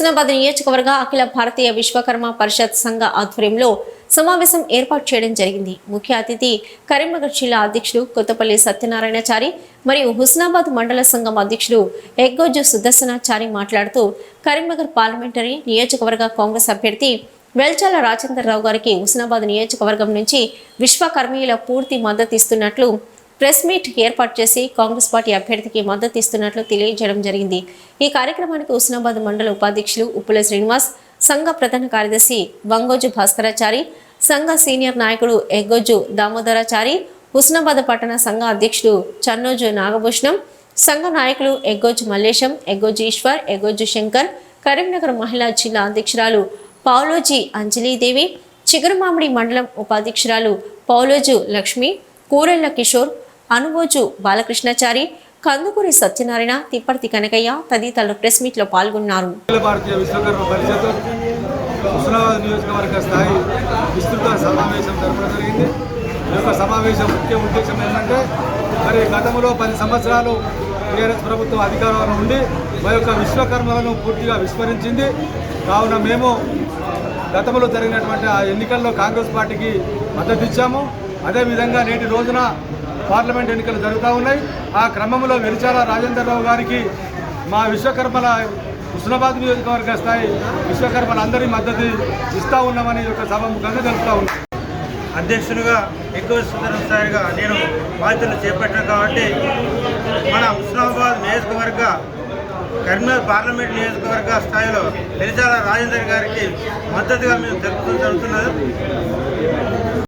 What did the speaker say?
హుస్నాబాద్ నియోజకవర్గ అఖిల భారతీయ విశ్వకర్మ పరిషత్ సంఘ ఆధ్వర్యంలో సమావేశం ఏర్పాటు చేయడం జరిగింది. ముఖ్య అతిథి కరీంనగర్ జిల్లా అధ్యక్షుడు కొత్తపల్లి సత్యనారాయణచారి మరియు హుస్నాబాద్ మండల సంఘం అధ్యక్షుడు ఎగ్గోజు సుదర్శనాచారి మాట్లాడుతూ కరీంనగర్ పార్లమెంటరీ నియోజకవర్గ కాంగ్రెస్ అభ్యర్థి వెల్చాల రాజేందర్ రావు గారికి హుస్నాబాద్ నియోజకవర్గం నుంచి విశ్వకర్మీయుల పూర్తి మద్దతు ఇస్తున్నట్లు ప్రెస్ మీట్ ఏర్పాటు చేసి కాంగ్రెస్ పార్టీ అభ్యర్థికి మద్దతు ఇస్తున్నట్లు తెలియజేయడం జరిగింది. ఈ కార్యక్రమానికి హుస్నాబాద్ మండల ఉపాధ్యక్షులు ఉప్పుల శ్రీనివాస్ సంఘ ప్రధాన కార్యదర్శి వంగోజు భాస్కరాచారి సంఘ సీనియర్ నాయకుడు ఎగ్గోజు దామోదరాచారి హుస్నాబాద్ పట్టణ సంఘ అధ్యక్షుడు చన్నోజు నాగభూషణం సంఘ నాయకులు ఎగ్గోజు మల్లేశం ఎగ్గోజు ఈశ్వర్ ఎగ్గోజు శంకర్ కరీంనగర్ మహిళా జిల్లా అధ్యక్షురాలు పౌలోజీ అంజలీదేవి చిగురుమామిడి మండలం ఉపాధ్యక్షురాలు పౌలోజు లక్ష్మి కూరెళ్ళ కిషోర్ అనుబోజు బాలకృష్ణాచారి కందుకూరి సత్యనారాయణ తిప్పర్తి కనకయ్య తదితరులు ప్రెస్ మీట్లో పాల్గొన్నారు. అఖిల విశ్వకర్మ పరిషత్ హుస్నాబాద్ నియోజకవర్గ స్థాయి విస్తృత సమావేశం జరపడం జరిగింది. ఈ యొక్క సమావేశం ముఖ్య ఉద్దేశం ఏంటంటే మరి గతంలో పది సంవత్సరాలు టీఆర్ఎస్ ప్రభుత్వం అధికారంలో ఉండి మా యొక్క విశ్వకర్మలను పూర్తిగా విస్మరించింది. కావున మేము గతంలో జరిగినటువంటి ఆ ఎన్నికల్లో కాంగ్రెస్ పార్టీకి మద్దతు ఇచ్చాము. అదేవిధంగా నేటి రోజున పార్లమెంట్ ఎన్నికలు జరుగుతూ ఉన్నాయి. ఆ క్రమంలో వెలిచాల రాజేందర్ రావు గారికి మా విశ్వకర్మల హుస్నాబాద్ నియోజకవర్గ స్థాయి విశ్వకర్మలందరి మద్దతు ఇస్తూ ఉన్నామని ఒక సభ సభముఖంగా తెలుపుతా ఉన్నాం. అధ్యక్షునిగా ఎక్కువ సుందరసారిగా నేను బాధ్యతలు చేపట్టాను కాబట్టి మన హుస్నాబాద్ నియోజకవర్గ కరీంనగర్ పార్లమెంట్ నియోజకవర్గ స్థాయిలో వెలిచాల రాజేందర్ గారికి మద్దతుగా మేము తెలుపుతూ జరుగుతున్నది.